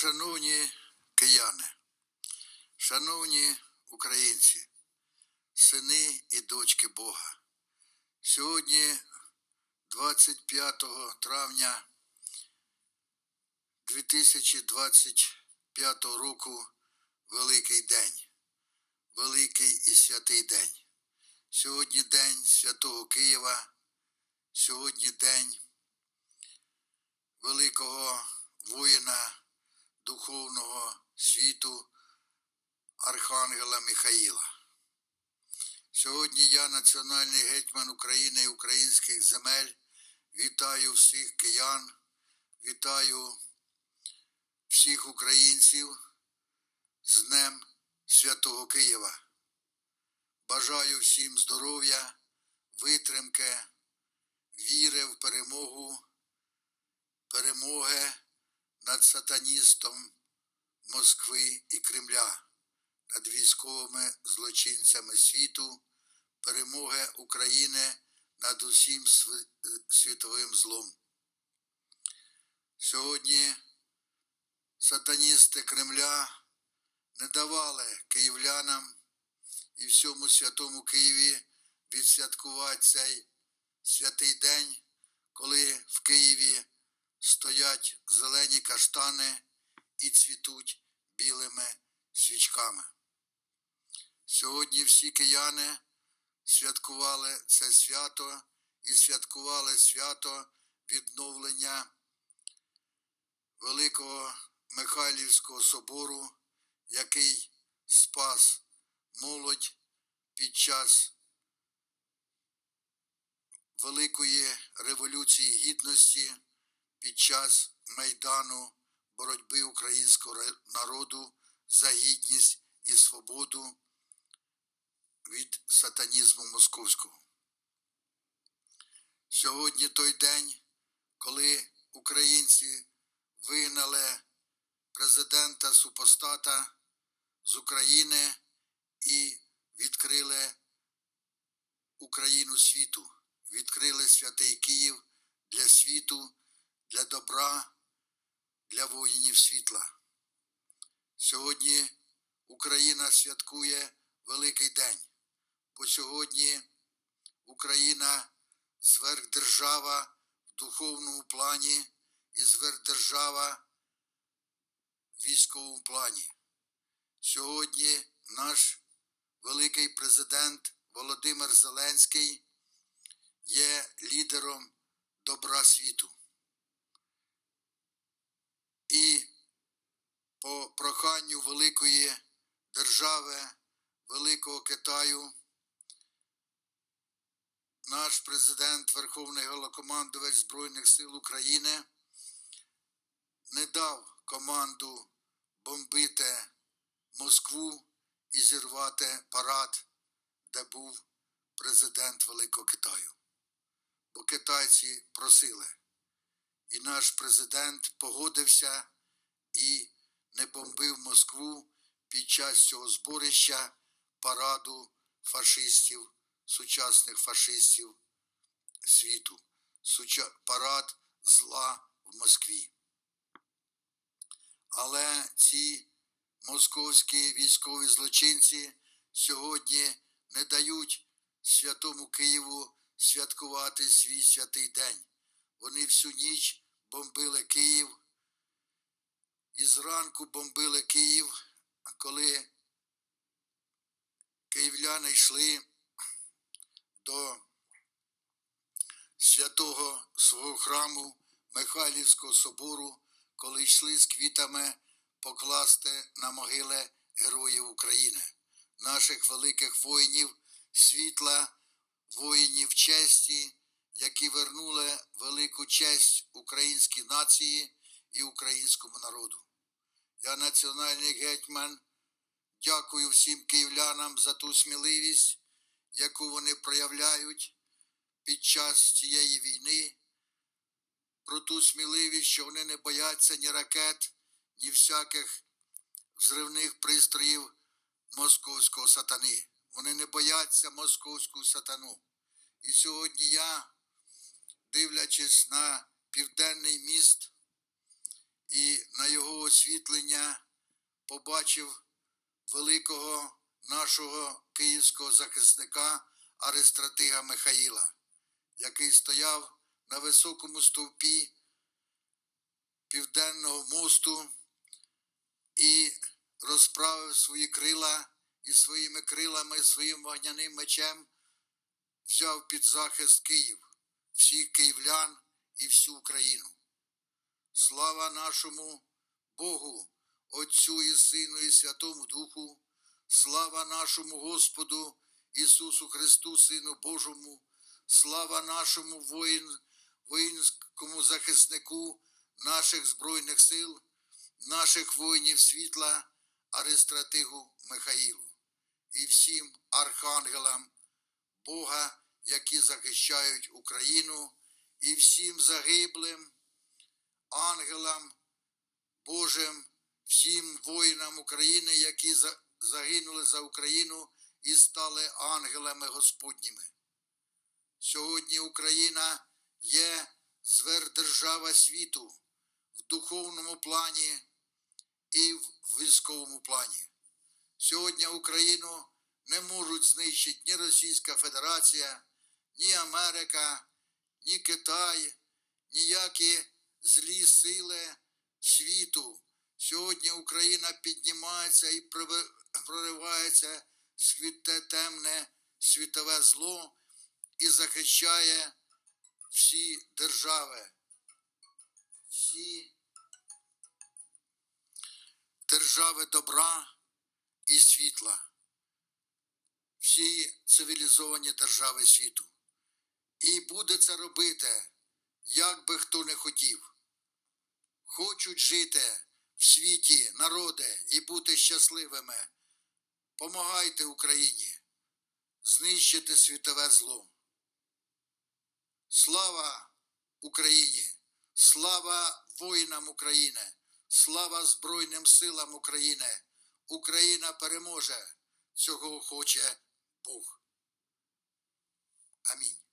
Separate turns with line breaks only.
Шановні кияни, шановні українці, сини і дочки Бога, сьогодні, 25 травня 2025 року, великий день, великий і святий день. Сьогодні день Святого Києва, сьогодні день великого воїна духовного світу Архангела Михаїла. Сьогодні я, національний гетьман України і українських земель, вітаю всіх киян, вітаю всіх українців з Днем Святого Києва. Бажаю всім здоров'я, витримки, віри в перемогу, перемоги над сатаністом Москви і Кремля, над військовими злочинцями світу, перемоги України над усім світовим злом. Сьогодні сатаністи Кремля не давали київлянам і всьому святому Києві відсвяткувати цей святий день, коли в Києві стоять зелені каштани і цвітуть білими свічками. Сьогодні всі кияни святкували це свято і святкували свято відновлення Великого Михайлівського собору, який спас молодь під час Великої Революції Гідності, під час Майдану боротьби українського народу за гідність і свободу від сатанізму московського. Сьогодні той день, коли українці вигнали президента супостата з України і відкрили Україну світу, відкрили святий Київ для світу, для добра, для воїнів світла. Сьогодні Україна святкує великий день, бо сьогодні Україна сверхдержава в духовному плані і сверхдержава в військовому плані. Сьогодні наш великий президент Володимир Зеленський є лідером добра світу. І по проханню великої держави, Великого Китаю, наш президент, Верховний Голокомандувач Збройних сил України не дав команду бомбити Москву і зірвати парад, де був президент Великого Китаю. Бо китайці просили. І наш президент погодився і не бомбив Москву під час цього зборища параду фашистів, сучасних фашистів світу, парад зла в Москві. Але ці московські військові злочинці сьогодні не дають святому Києву святкувати свій святий день. Вони всю ніч бомбили Київ. І зранку бомбили Київ, коли київляни йшли до святого свого храму Михайлівського собору, коли йшли з квітами покласти на могили героїв України, наших великих воїнів світла, воїнів честі, які вернули велику честь українській нації і українському народу. Я національний гетьман. Дякую всім київлянам за ту сміливість, яку вони проявляють під час цієї війни, про ту сміливість, що вони не бояться ні ракет, ні всяких взривних пристроїв московського сатани. Вони не бояться московську сатану. І сьогодні я, дивлячись на південний міст і на його освітлення побачив великого нашого київського захисника Аристратига Михаїла, який стояв на високому стовпі південного мосту і розправив свої крила і своїми крилами, своїм вогняним мечем взяв під захист Київ, всіх київлян і всю Україну. Слава нашому Богу, Отцю і Сину і Святому Духу, слава нашому Господу Ісусу Христу, Сину Божому, слава нашому воїн, воїнському захиснику наших Збройних сил, наших воїнів світла, Аристратигу Михаїлу. І всім архангелам Бога, які захищають Україну, і всім загиблим ангелам Божим, всім воїнам України, які загинули за Україну і стали ангелами Господніми. Сьогодні Україна є зверхдержава світу в духовному плані і в військовому плані. Сьогодні Україну не можуть знищити ні Російська Федерація, ні Америка, ні Китай, ніякі злі сили світу. Сьогодні Україна піднімається і проривається світе темне світове зло і захищає всі держави, всі держави добра і світла, всі цивілізовані держави світу. І буде це робити, як би хто не хотів. Хочуть жити в світі народи і бути щасливими. Помагайте Україні знищити світове зло. Слава Україні! Слава воїнам України! Слава Збройним силам України! Україна переможе! Цього хоче Бог. Амінь.